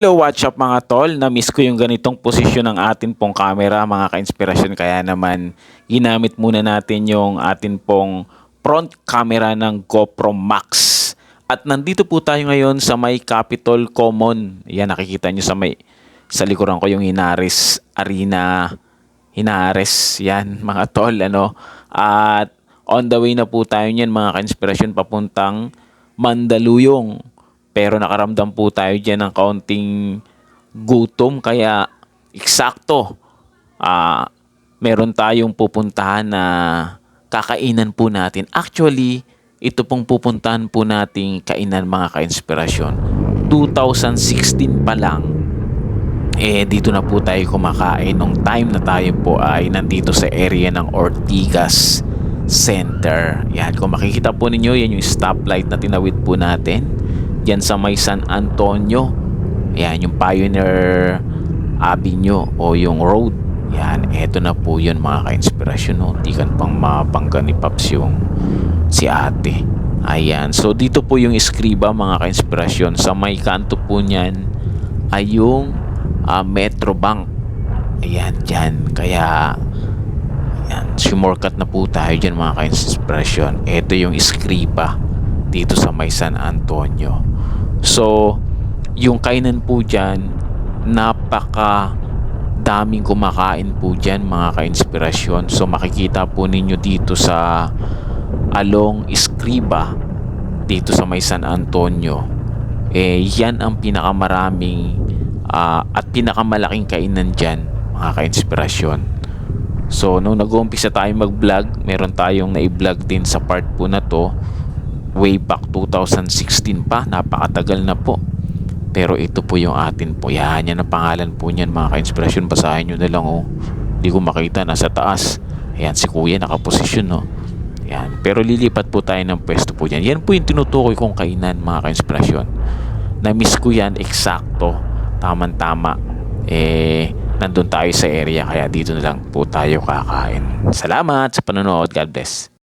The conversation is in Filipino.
Hello, what's up mga tol? Na-miss ko yung ganitong posisyon ng atin pong camera mga ka-inspirasyon kaya naman ginamit muna natin yung atin pong front camera ng GoPro Max. At nandito po tayo ngayon sa may Capitol Common. Yan nakikita nyo sa may sa likuran ko yung Hinares Arena. Hinares, yan mga tol ano. At on the way na po tayo niyan mga ka-inspirasyon papuntang Mandaluyong. Pero nakaramdam po tayo dyan ng kaunting gutom kaya eksakto ah meron tayong pupuntahan na kakainan po natin. Actually, ito pong pupuntahan po nating kainan mga ka-inspirasyon. 2016 pa lang, eh dito na po tayo kumakain nung time na tayo po ay nandito sa area ng Ortigas Center. Yan, kung makikita po ninyo, yan yung stoplight na tinawid po natin. Yan sa may San Antonio. Yan, yung Pioneer Avenue o yung road. Yan, eto na po yun mga ka-inspirasyon. No? Di kan pang mapangga ni Paps yung si ate. Ayan, so dito po yung Escriba mga ka-inspirasyon. Sa may kanto po niyan ay yung ah, Metrobank. Ayan, dyan. Kaya, yan, sumorkat na po tayo dyan mga ka-inspirasyon. Ito yung Escriba dito sa may San Antonio. So, yung kainan po dyan, napaka daming kumakain po dyan mga ka-inspirasyon. So, makikita po ninyo dito sa Along Escriba, dito sa may San Antonio. Eh, yan ang pinakamaraming ah, at pinakamalaking kainan dyan mga ka-inspirasyon. So, nung nag-uumpisa tayo mag-vlog, meron tayong na-vlog din sa part po na to way back 2016 pa, napakatagal na po. Pero ito po yung atin po. Yan, yan ang pangalan po niyan mga ka-inspirasyon. Basahin nyo na lang oh. Hindi ko makita, nasa taas. Ayan, si kuya nakaposisyon no. Yan. Pero lilipat po tayo ng pwesto po yan. Yan po yung tinutukoy kong kainan mga ka-inspirasyon. Na-miss ko yan eksakto. Tama-tama. Eh, nandun tayo sa area kaya dito na lang po tayo kakain. Salamat sa panonood. God bless.